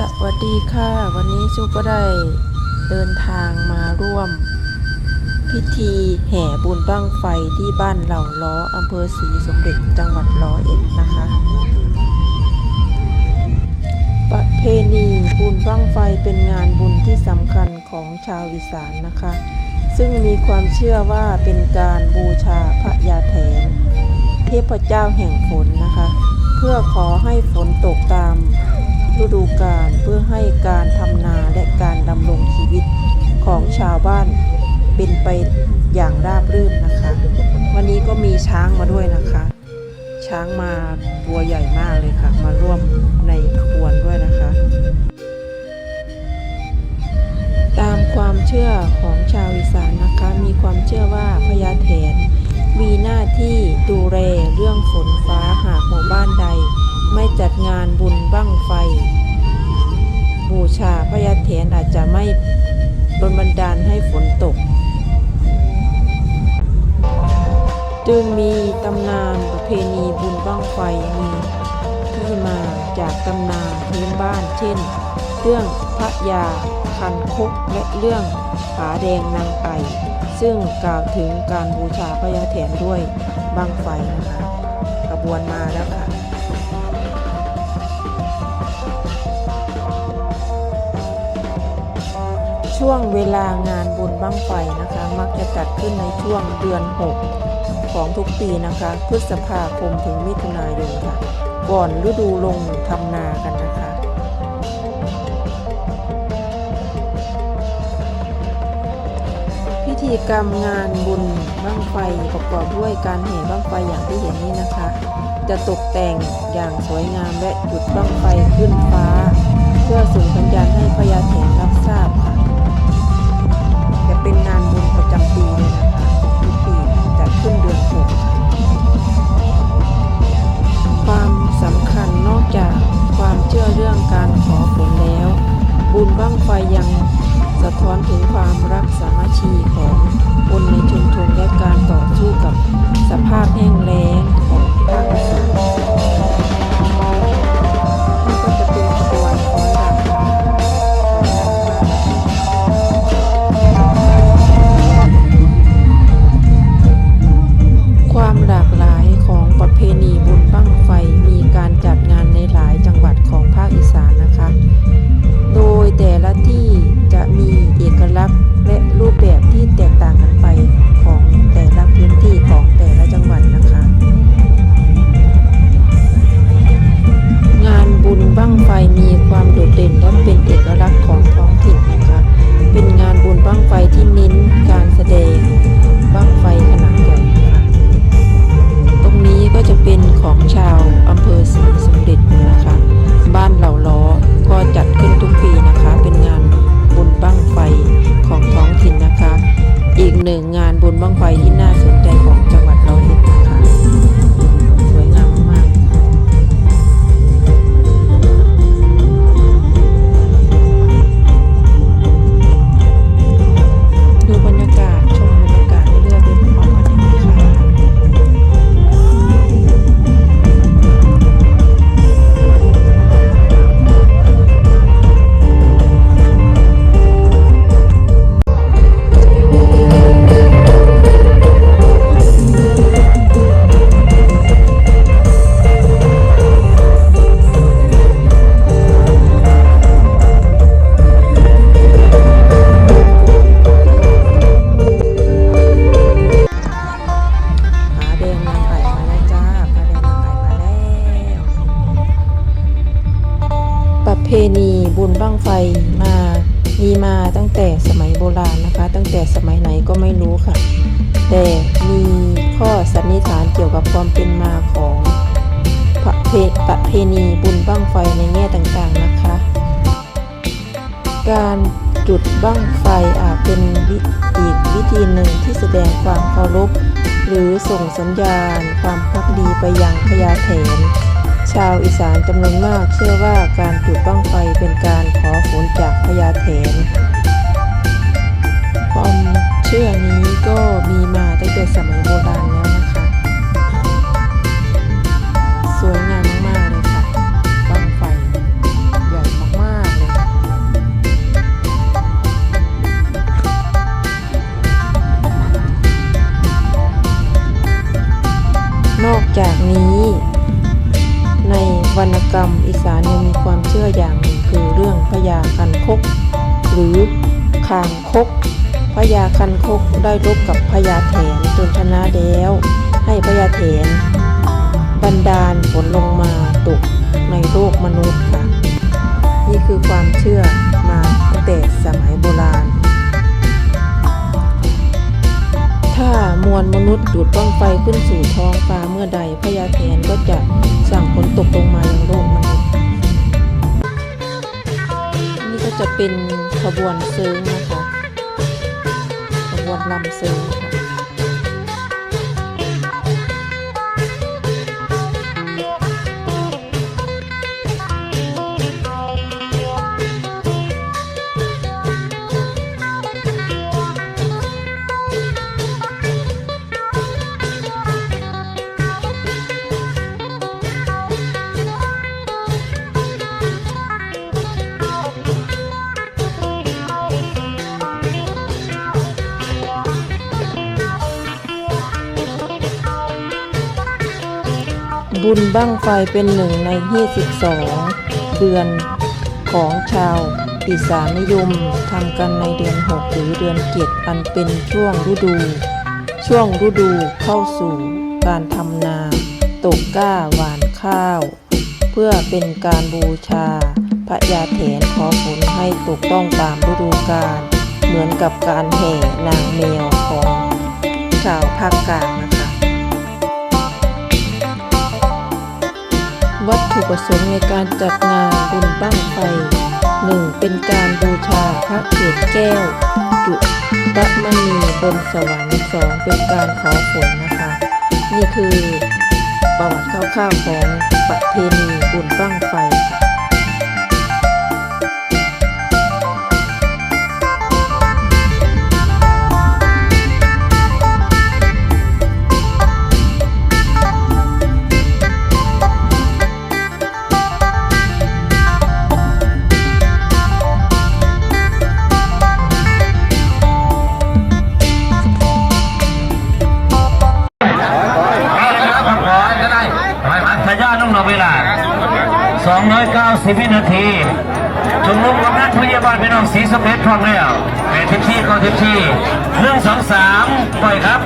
สวัสดีค่ะ วันนี้ชุก็ได้เดินทางมาร่วม พิธีแห่บุญบั้งไฟที่บ้านเหล่าล้ออำเภอศรีสมเด็จจังหวัดร้อยเอ็ดนะคะ ประเพณีบุญบั้งไฟเป็นงานบุญที่สำคัญของชาวอีสานนะคะ ซึ่งมีความเชื่อว่าเป็นการบูชาพระยาแถนเทพเจ้าแห่งฝนนะคะ เพื่อขอให้ฝนตกตาม ฤดูกาลเพื่อให้การทำนาและการดำรงชีวิตของชาวบ้านเป็นไปอย่างราบรื่นนะคะ วันนี้ก็มีช้างมาด้วยนะคะ ช้างมาตัวใหญ่มากเลยค่ะ มาร่วมในขบวนด้วยนะคะ ตามความเชื่อของชาวอีสานนะคะ มีความเชื่อว่าพญาแถนมีหน้าที่ดูแลเรื่องฝนฟ้า บั้งไฟ บูชาพญาแถนอาจจะไม่ดลบันดาลให้ฝนตก จึงมีตำนานประเพณีบุญบั้งไฟมีที่มาจากตำนานพื้นบ้านเช่น เรื่องพระยาคันคกและเรื่องผาแดงนางไก่ซึ่งกล่าวถึงการบูชาพญาแถนด้วยบั้งไฟนะคะกระบวนมาแล้วค่ะ ช่วงเวลางานบุญบั้งไฟนะคะ มักจะจัดขึ้นในช่วงเดือน 6 ของทุกปีนะคะ พฤษภาคมถึงมิถุนายนค่ะ ก่อนฤดูลงทำนากันนะคะ พิธีกรรมงานบุญบั้งไฟประกอบด้วยการแห่บั้งไฟอย่างที่เห็นนี้นะคะ จะตกแต่งอย่างสวยงามและจุดบั้งไฟขึ้นฟ้า เพื่อส่งสัญญาณให้พญาแถนรับทราบค่ะจะ เป็นงานบุญประจำปีเลยนะคะทุกปีจัดขึ้นเดือนหกความสำคัญนอกจากความเชื่อเรื่องการขอฝนแล้ว บุญบั้งไฟยังสะท้อนถึงความรักสามัคคีของคนในชุมชนและการต่อสู้กับสภาพแห้งแล้งของภาคอีสาน บุญบั้งไฟมีความโดดเด่นและเป็นเอกลักษณ์ของท้องถิ่นนะคะ เป็นงานบุญบั้งไฟที่เน้นการแสดงบั้งไฟขนาดใหญ่ค่ะ ตรงนี้ก็จะเป็นของชาวอำเภอศรีสมเด็จ เพณีบุญบั้งไฟมามีมาตั้งแต่สมัยโบราณนะคะ ตั้งแต่สมัยไหนก็ไม่รู้ค่ะ แต่มีข้อสันนิษฐานเกี่ยวกับความเป็นมาของประเพประเพณีบุญบั้งไฟในแง่ต่างๆนะคะ การจุดบั้งไฟอาจเป็นอีกวิธีหนึ่งที่แสดงความเคารพหรือส่งสัญญาณความพักดีไปยังพญาแถน ชาวอีสานจำนวนมากเชื่อว่าการจุดบ้างไฟเป็นการขอฝนจากพญาเถนความเชื่อนี้ก็มีมาตั้งแต่สมัยโบราณแล้ว สานยังมีความเชื่ออย่างหนึ่งคือเรื่องพญาคันคก หรือคางคกพญาคันคกได้รบกับพญาแถนจนชนะแล้ว ให้พญาแถนบันดาลฝนลงมาตกในโลกมนุษย์ค่ะ นี่คือความเชื่อมาตั้งแต่สมัยโบราณ ถ้ามวลมนุษย์ดูดบ้างไฟขึ้นสู่ท้องฟ้าเมื่อใดพญาแถนก็จะสั่งฝนตกลงมาอย่างโลก จะเป็นขบวนซึ้งนะคะ ขบวนลำซึ้งค่ะ บุญบั้งไฟเป็นหนึ่งใน 22 เดือนของชาวอีสานิยมทำกันในเดือน 6 หรือเดือน7อันเป็นช่วงฤดู ช่วงฤดูเข้าสู่การทำนา ตกก้าหวานข้าว เพื่อเป็นการบูชา พระยาแถนขอฝนให้ตกต้องตามฤดูกาลเหมือนกับการแห่นางแมวของชาวภาคกลางนะคะ วัตถุประสงค์ในการจัดงานบุญบั้งไฟ 1. เป็นการบูชาพระเกศแก้ว จุตมณีบนสวรรค์ 2. เป็นการขอฝนนะคะ นี่คือประวัติคร่าวๆของประเพณีบุญบั้งไฟ 290วินาทีชุมนุมกำนันพยาบาลพี่น้องสีสมเด็จพร้อมแล้วแปดทิพที่ก็ทิพที่เรื่องสองสามปล่อยครับ